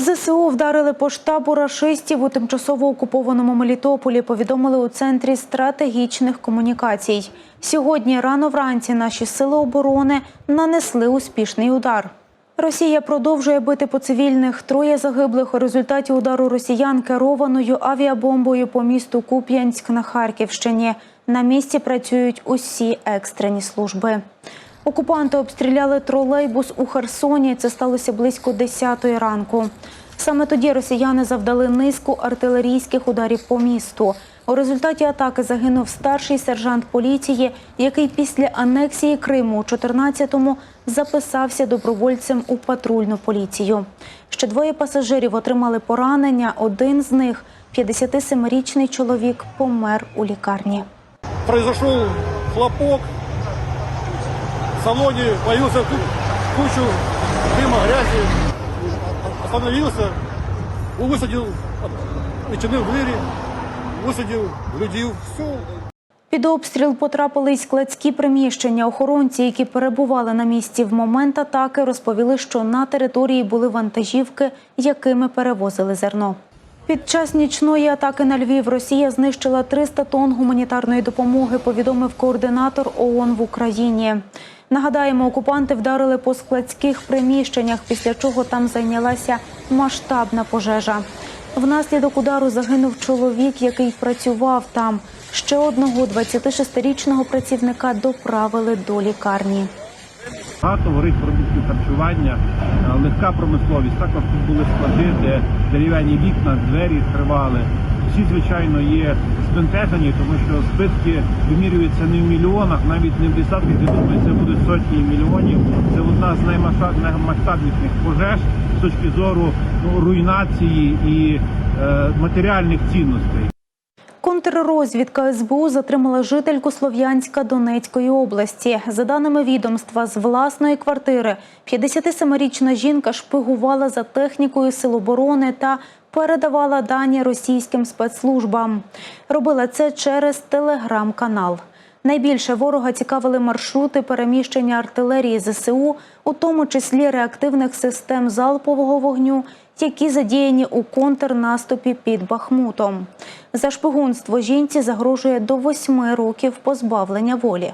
ЗСУ вдарили по штабу рашистів у тимчасово окупованому Мелітополі. Повідомили у центрі стратегічних комунікацій. Сьогодні рано вранці наші сили оборони нанесли успішний удар. Росія продовжує бити по цивільних. Троє загиблих у результаті удару росіян керованою авіабомбою по місту Куп'янськ на Харківщині. На місці працюють усі екстрені служби. Окупанти обстріляли тролейбус у Херсоні. Це сталося близько 10-ї ранку. Саме тоді росіяни завдали низку артилерійських ударів по місту. У результаті атаки загинув старший сержант поліції, який після анексії Криму у 14-му записався добровольцем у патрульну поліцію. Ще двоє пасажирів отримали поранення. Один з них, 57-річний чоловік, помер у лікарні. произошел хлопок, в салоне появился кучу дыма, грязи, остановился, высадил, відчинив двері, висадив людей, все. Під обстріл потрапили й складські приміщення. Охоронці, які перебували на місці в момент атаки, розповіли, що на території були вантажівки, якими перевозили зерно. Під час нічної атаки на Львів Росія знищила 300 тонн гуманітарної допомоги, повідомив координатор ООН в Україні. Нагадаємо, окупанти вдарили по складських приміщеннях, після чого там зайнялася масштабна пожежа. Внаслідок удару загинув чоловік, який працював там. Ще одного 26-річного працівника доправили до лікарні. Багато горить продуктів харчування, е, легка промисловість. Також тут були склади, де дерев'яні вікна, двері відкривали. Всі, звичайно, є збентежені, тому що збитки вимірюються не в мільйонах, навіть не в десятках, я думаю, це будуть сотні мільйонів. Це одна з наймасштаб- наймасштабніших пожеж з точки зору ну, руйнації і е, матеріальних цінностей. Контррозвідка СБУ затримала жительку Слов'янська Донецької області. За даними відомства, з власної квартири 57-річна жінка шпигувала за технікою Сил оборони та передавала дані російським спецслужбам. Робила це через телеграм-канал. Найбільше ворога цікавили маршрути переміщення артилерії ЗСУ, у тому числі реактивних систем залпового вогню, які задіяні у контрнаступі під Бахмутом. За шпигунство жінці загрожує до восьми років позбавлення волі.